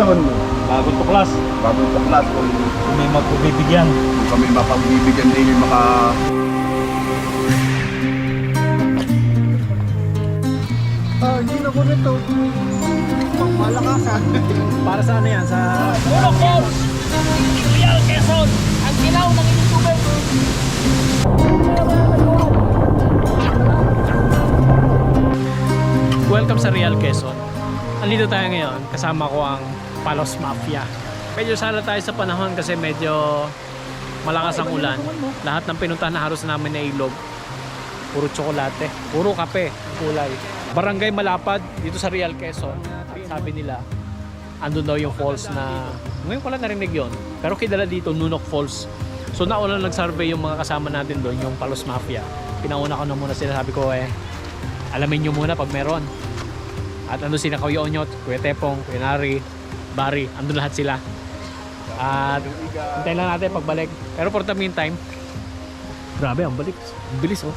Quezon. Bagong tuklas. Bagong tuklas kung Kung may magbibigyan. kung kami mapagbibigyan din yung maka... Ah, hindi na ko nito. Pang malakasan. Para sa ano yan? Sa... Uno Falls! Real Quezon! Ang ginaw ng inyong tubig! Welcome sa Real Quezon. Andito tayo ngayon, kasama ko ang Palos Mafia. Medyo sala tayo sa panahon kasi medyo malakas ang ulan. Lahat ng pinuntahan na halos namin na ilog, puro tsokolate, puro kape kulay. Barangay Malapad dito sa Real Quezon. Sabi nila, andun daw yung falls na ngayon lang narinig yon pero kilala dito Nunok Falls so nauna nag-survey yung mga kasama natin doon yung Palos Mafia pinauna ko na muna sila sabi ko eh alamin nyo muna pag meron at andun sila Kuya Onyot, Kuya Tepong, Kuya Nari, Bari andun lahat sila at hintayin lang natin pagbalik pero for the meantime grabe ang balik bilis oh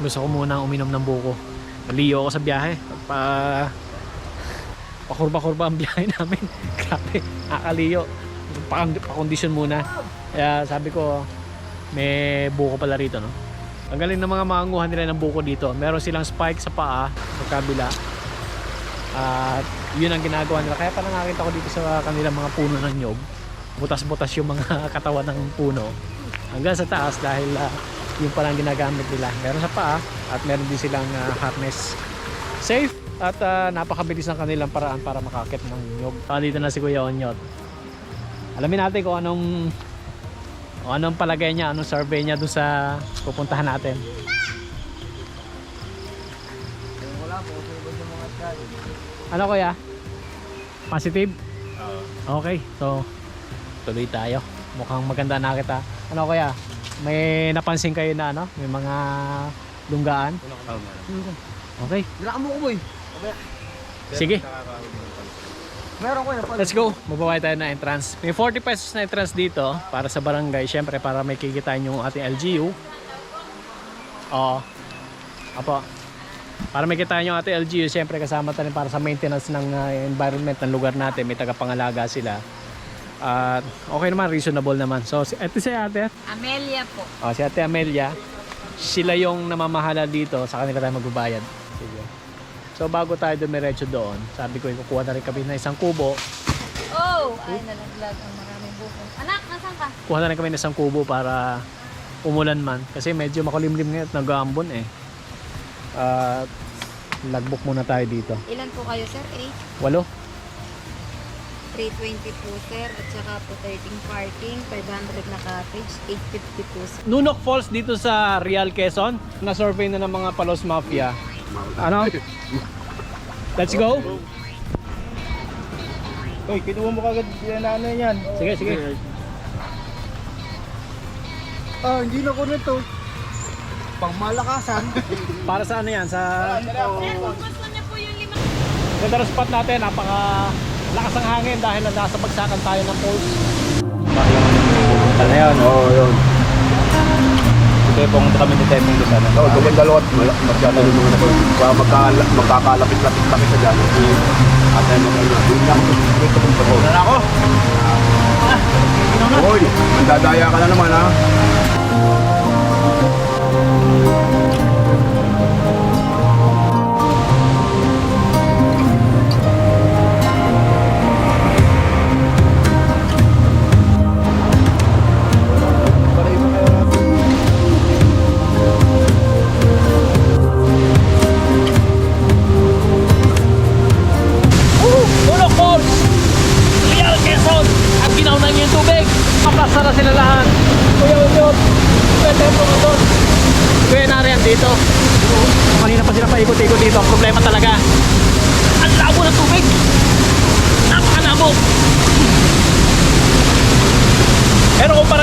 gusto ko muna uminom ng buko Naliyo ako sa biyahe. Pa pakurba-kurba ang biyahe namin. Grabe, nakakaliyo. Pa, pa-condition muna. Kaya sabi ko, may buko pala rito, no? Ang galing ng mga manguhan nila ng buko dito. Meron silang spike sa paa, sa kabila. At yun ang ginagawa nila. Kaya parang nakita ko dito sa kanilang mga puno ng nyog. Butas-butas yung mga katawan ng puno. Hanggang sa taas dahil ah, yung palang ginagamit nila. Meron sa paa at meron din silang ah, harness. Safe at ah, napakabilis ng kanilang paraan para makakit ng nyog. Ah, dito na si Kuya Onyot. Alamin natin kung anong kung anong palagay niya, anong survey niya doon sa pupuntahan natin. Ano kuya? Positive? Okay, so tuloy tayo. Mukhang maganda na kita. Ano kuya? May napansin kayo na ano? May mga lunggaan? Okay, Dila mo ko boy. sige. Meron ko yun. Let's go. Mababayad tayo ng entrance. May 40 pesos na entrance dito para sa barangay. Siyempre para may kikitain yung ating LGU. Oo. Apo. Para may kitain yung ating LGU, siyempre kasama tayo para sa maintenance ng uh, environment ng lugar natin. May tagapangalaga sila. At okay naman, reasonable naman. So, si- eto si ate. Amelia po. Oh, si ate Amelia. Sila yung namamahala dito. Sa kanila tayo magbabayad. Sige. So, bago tayo dumiretso doon, sabi ko, kukuha na rin kami ng isang kubo Oh! Ay, nalaglag ang maraming buko. Anak, nasan ka? kuha na rin kami ng isang kubo para umulan man. Kasi medyo makulimlim ngayon at nag-aambon eh. At lagbok muna tayo dito. Ilan po kayo, sir? 8? Walo? 320 po, sir. At saka po 13 parking. 500 na cottage. 850 po, sir. Nunok Falls dito sa Real Quezon. Na-survey na ng mga Palos Mafia. Ano? Let's go? Uy, kinuha mo kagad yan na ano yan. Sige, sige. Ah, hindi na ko nito. Pang malakasan. Para sa ano yan? Sa gusto niya po yung lima. ganda ng spot natin. Napaka lakas ang hangin dahil nasa bagsakan tayo ng falls. Ano yan? Oo, oh, yun. Tepong kami ni Tepong doon sana. Oo, oh, dalawa at mal- masyado yung mga nako. Magkala- Magkakalapit-lapit-lapit sa dyan. At ano, yun lang. Ito kong ako. Wala ako. Hoy, mandadaya ka na naman ha. Puno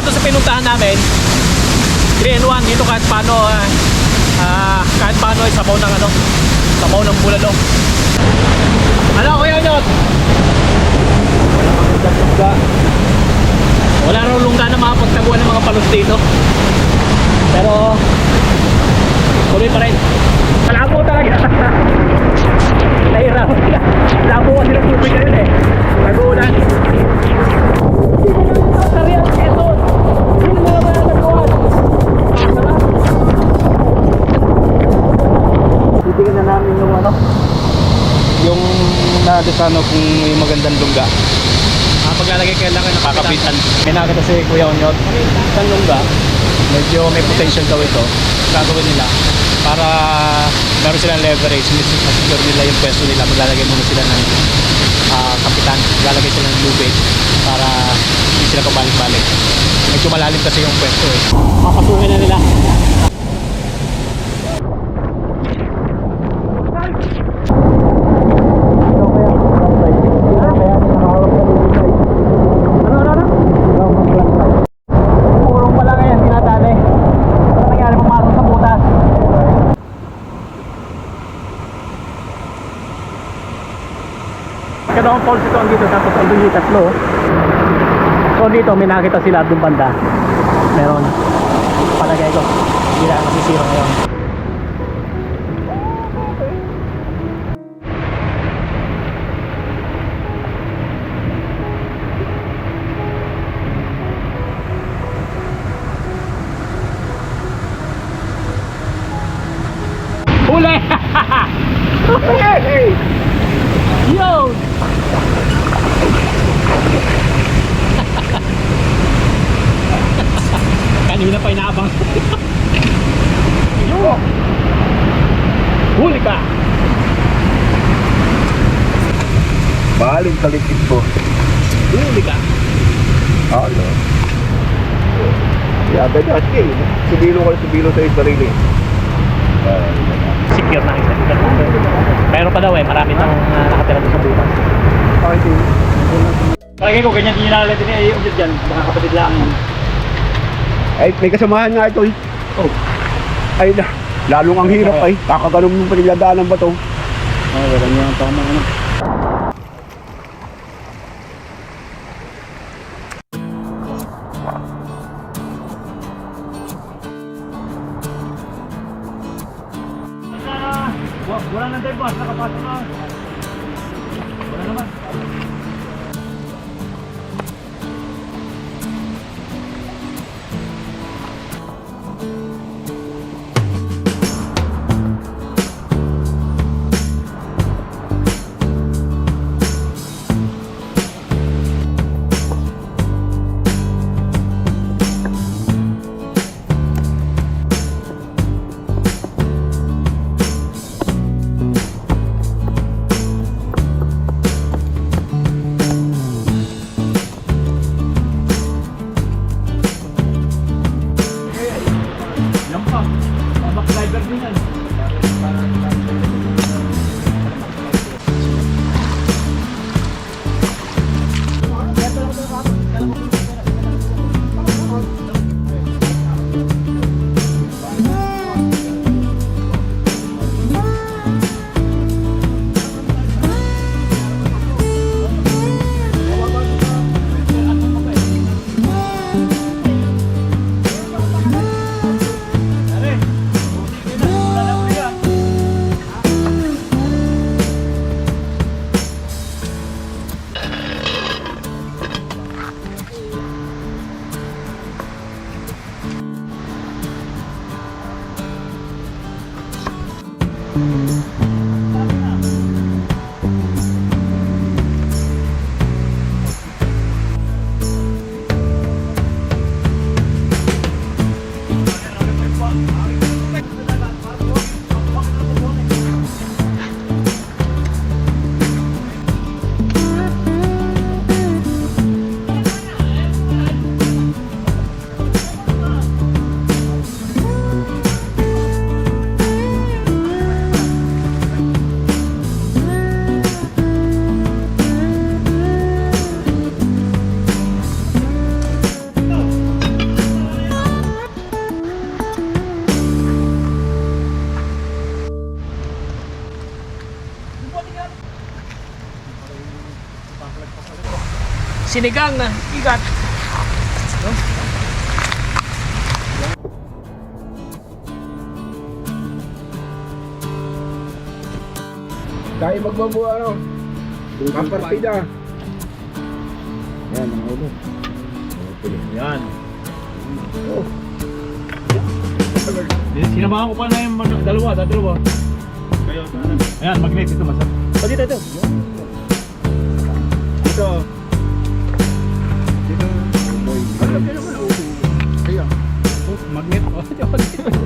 Kumpara to sa pinuntahan namin, 3 and 1 dito kahit paano ah, kahit paano ay sabaw ng ano sabaw ng bulalong ano kuya Nyot? Wala raw lungga na makapagtaguan ng mga palos dito. Pero tuloy pa rin. Talaga. Magkano kung may magandang lungga? Ah, paglalagay kailangan ng Kakapitan. May nakita si Kuya Onyot. Isang lungga. Medyo may potential daw ito. Gagawin nila para meron silang leverage. Masecure nila yung pwesto nila. Maglalagay muna sila ng ah, kapitan. Maglalagay sila ng lubid para hindi sila pabalik-balik. Medyo malalim kasi yung pwesto eh. Papasukin na nila. Purong pala ngayon, tinatali. Ano nangyari pumasok sa butas? Kadang falls ito ang dito, tapos ang dito tatlo. So dito, may nakita sila doon banda. Meron. Palagay ko. Hindi na masisira ngayon. Huli! Yo! Kanina pa inaabang. Yo! Huli ka! Baling talikit po. Huli ka! Ano? Yeah, ganyan kasi. Sibilo ka sibilo sa iyong sarili. Ah, Secure na isa. Meron pa daw eh, marami nang uh, nakatira doon sa butas. Palagay ko, ganyan din yung nakalatin ni Ayun dyan. Mga kapatid lang. Ay, may kasamahan nga ito eh. Oh. Ay, na, lalong ang hirap ay. Kakaganom ng paniladaanan ba to? Ay, wala niya ang tama ano. Sinigang na igat. Tayo magbabuo ano? Kapartida. Yan, mga ulo. Yan. Sinamahan ko pa na yung dalawa, dalawa. Ayan, magnet ito masarap. Oh, dito, ito.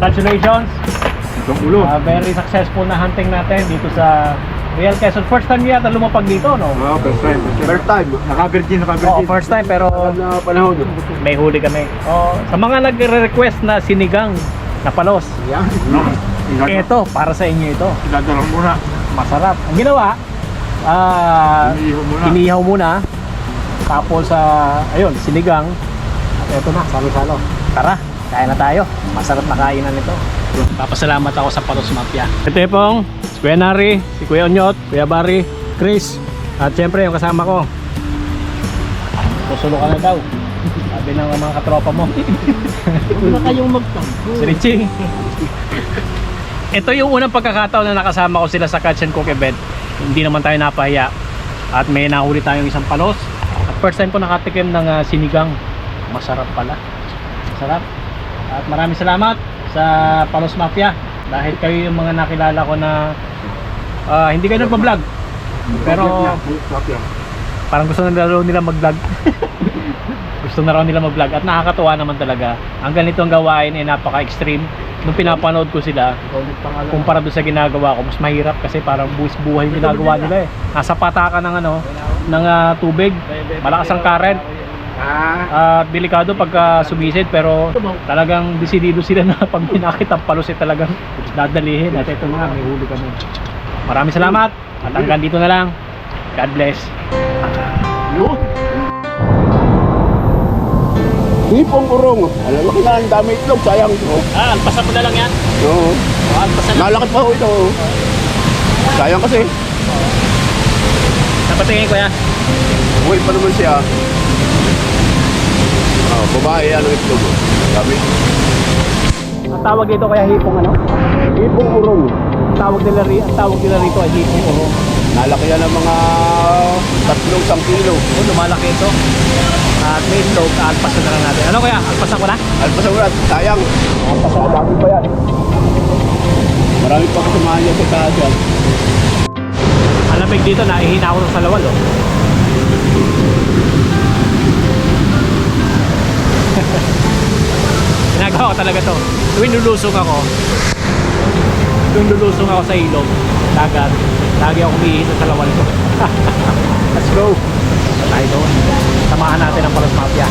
Congratulations. Itong ulo. Ah, very successful na hunting natin dito sa Real Quezon. First time yata lumapag dito, no? Ah, first time. First time. Naka-virgin, Oo, naka-virgin. first time pero Na panahon. may huli kami. Oh, sa mga nagre-request na sinigang na palos, Yan. No. ito para sa inyo ito. Idadalawang muna. Masarap. Ang ginawa, ah, Iniihaw muna. inihaw muna. Tapos sa ayun, sinigang. At eto na, salo-salo. Tara, kain na tayo. Masarap na kainan ito. Papasalamat ako sa Palos Mafia. Ito yung pong si Kuya Nari, si Kuya Onyot, Kuya Barry, Chris. At syempre yung kasama ko. Susulo ka na daw. Sabi ng mga katropa mo. Huwag na kayong magtampo. Si Richie. Ito yung unang pagkakataon na nakasama ko sila sa Catch and Cook event. Hindi naman tayo napahiya. At may nahuli tayong isang palos. At first time ko nakatikim ng ah, sinigang. Masarap pala. Masarap. At maraming salamat sa Palos Mafia. Dahil kayo yung mga nakilala ko na ah, hindi kayo nagpa-vlog. Pero parang gusto na raw nila mag-vlog. gusto na raw nila mag-vlog at nakakatuwa naman talaga. Ang ganito ang gawain ay napaka-extreme. Nung pinapanood ko sila, kumpara doon sa ginagawa ko, mas mahirap kasi parang buwis buhay yung ginagawa nila eh. Nasa patakan ng ano, ng ah, tubig, malakas ang current, Ah. at delikado pagka sumisid pero talagang desidido sila na pag pinakit ang palos eh talagang dadalihin at ito nga may huli kami. Maraming salamat at hanggang dito na lang. God bless. Yun. Hipong urong. Alam mo na ang dami itlog. Sayang. Oh. Ah, alpasan mo na lang yan. Oo. Oh, alpasan na. Nalakit pa ho ito. oh. Sayang kasi. Napatingin ko yan. Uwi pa naman siya. Babae ano itlog. Sabi. Ang tawag dito kaya hipong ano? Hipong urong. Ang tawag nila, ri ang tawag nila rito ay hipong oro. Nalaki yan ng mga tatlong isang kilo. Oh, lumalaki ito. At may itlog, alpasan na lang natin. Ano kaya? Alpasan ko na? Alpasa ulat. Sayang. Alpasa na dami pa yan. Marami pa kasamahan niya sa taas yan. Ang lamig dito, naihina ako sa salawal oh. Talaga to. Tuwing lulusong ako, tuwing lulusong ako sa ilog, dagat, lagi ako umiihi sa salawal ko. Let's go! Tayo doon. Samahan natin ang Palos Mafia.